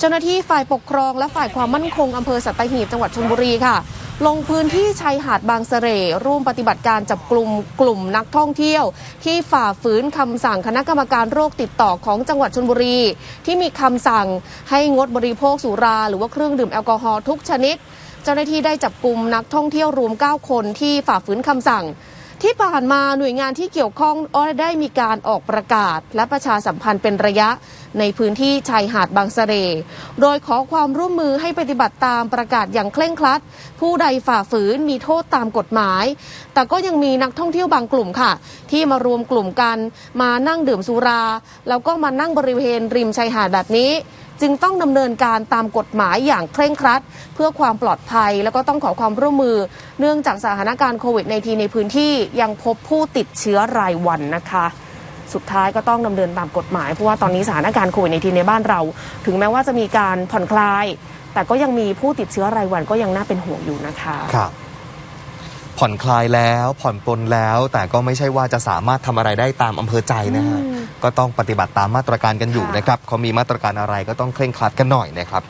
เจ้าหน้าที่ฝ่ายปกครองและฝ่ายความมั่นคงอำเภอสัตหีบจังหวัดชลบุรีค่ะ ลงพื้นที่ชายหาดบางเสร่ร่วมปฏิบัติการจับกลุ่มกลุ่มนักท่องเที่ยว ที่ฝ่าฝืนคำสั่งคณะกรรมการโรคติดต่อของจังหวัดชลบุรี ที่มีคำสั่งให้งดบริโภคสุรา หรือว่าเครื่องดื่มแอลกอฮอล์ทุกชนิด เจ้าหน้าที่ได้จับกลุ่มนักท่องเที่ยวรวม 9 คนที่ฝ่าฝืนคำสั่ง ที่ผ่านมาหน่วยงานที่เกี่ยวข้องได้มีการออกประกาศ และประชาสัมพันธ์เป็นระยะในพื้นที่ชายหาดบางเสร่โดยขอความร่วมมือให้ปฏิบัติตามประกาศอย่างเคร่งครัด ผู้ใดฝ่าฝืนมีโทษตามกฎหมาย แต่ก็ยังมีนักท่องเที่ยวบางกลุ่มค่ะ ที่มารวมกลุ่มกันมานั่งดื่มสุรา แล้วก็มานั่งบริเวณริมชายหาดแบบนี้ จึงต้องดำเนินการตามกฎหมายอย่างเคร่งครัด เพื่อความปลอดภัย แล้วก็ต้องขอความร่วมมือ เนื่องจากสถานการณ์โควิดในทีในพื้นที่ยังพบผู้ติดเชื้อรายวันนะคะสุดท้ายก็ต้องดำเนินตามกฎหมาย เพราะว่าตอนนี้สถานการณ์โควิดในทีในบ้านเรา ถึงแม้ว่าจะมีการผ่อนคลาย แต่ก็ยังมีผู้ติดเชื้อรายวันก็ยังน่าเป็นห่วงอยู่นะคะครับผ่อนคลายแล้วผ่อนปลนแล้ว แต่ก็ไม่ใช่ว่าจะสามารถทำอะไรได้ตามอำเภอใจนะฮะ ก็ต้องปฏิบัติตามมาตรการกันอยู่ค่ะนะครับเขามีมาตรการอะไรก็ต้องเคร่งครัดกันหน่อยนะครับ